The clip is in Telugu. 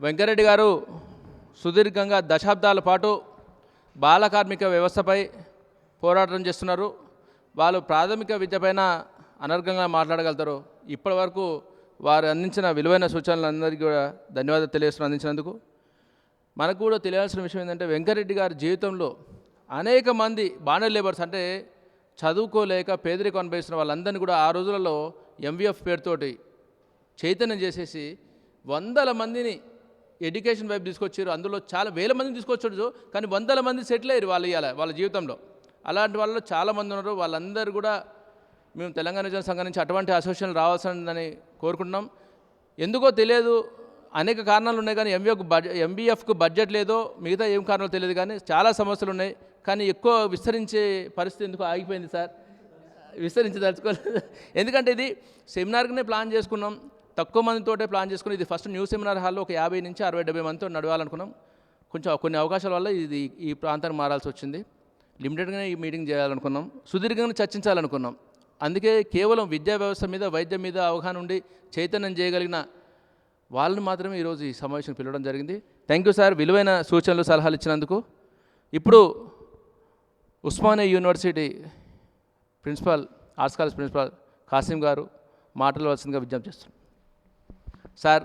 వెంకరెడ్డి గారు సుదీర్ఘంగా దశాబ్దాల పాటు బాల కార్మిక వ్యవస్థపై పోరాటం చేస్తున్నారు. వాళ్ళు ప్రాథమిక విద్యపైన అనర్గంగా మాట్లాడగలుగుతారు. ఇప్పటి వరకు వారు అందించిన విలువైన సూచనలు అందరికీ కూడా ధన్యవాదాలు తెలియజేస్తున్నారు అందించినందుకు. మనకు కూడా తెలియాల్సిన విషయం ఏంటంటే వెంకరెడ్డి గారి జీవితంలో అనేక మంది బాండర్ లేబర్స్ అంటే చదువుకోలేక పేదరికం అనుభవిస్తున్న వాళ్ళందరినీ కూడా ఆ రోజులలో ఎంవిఎఫ్ పేరుతోటి చైతన్యం చేసేసి వందల మందిని ఎడ్యుకేషన్ వైపు తీసుకొచ్చారు. అందులో చాలా వేల మందిని తీసుకొచ్చారు కానీ వందల మంది సెటిల్ అయ్యారు వాళ్ళు ఇవాళ వాళ్ళ జీవితంలో. అలాంటి వాళ్ళు చాలామంది ఉన్నారు. వాళ్ళందరూ కూడా మేము తెలంగాణ జన సంఘం నుంచి అటువంటి అసోసియేషన్ రావాల్సిందని కోరుకుంటున్నాం. ఎందుకో తెలియదు. అనేక కారణాలు ఉన్నాయి కానీ ఎంబీఎఫ్ బడ్జె ఎంబీఎఫ్కు బడ్జెట్ లేదో మిగతా ఏం కారణాలు తెలియదు కానీ చాలా సమస్యలు ఉన్నాయి. కానీ ఎక్కువ విస్తరించే పరిస్థితి ఎందుకు ఆగిపోయింది సార్. విస్తరించి తలుచుకోలేదు ఎందుకంటే ఇది సెమినార్గానే ప్లాన్ చేసుకున్నాం. తక్కువ మందితోటే ప్లాన్ చేసుకుని ఇది ఫస్ట్ న్యూ సెమినార్ హాల్లో ఒక యాభై నుంచి అరవై డెబ్బై మందితో నడవాలనుకున్నాం. కొంచెం కొన్ని అవకాశాల వల్ల ఇది ఈ ప్రాంతానికి మారాల్సి వచ్చింది. లిమిటెడ్గానే ఈ మీటింగ్ చేయాలనుకున్నాం. సుదీర్ఘంగా చర్చించాలనుకున్నాం. అందుకే కేవలం విద్యా వ్యవస్థ మీద వైద్యం మీద అవగాహన ఉండి చైతన్యం చేయగలిగిన వాళ్ళని మాత్రమే ఈరోజు ఈ సమావేశం పిలవడం జరిగింది. థ్యాంక్ యూ సార్ విలువైన సూచనలు సలహాలు ఇచ్చినందుకు. ఇప్పుడు Osmania university principal arts college principal Kasim garu మాటలు వలసిందిగా విజ్ఞప్తి చేస్తున్నాం సార్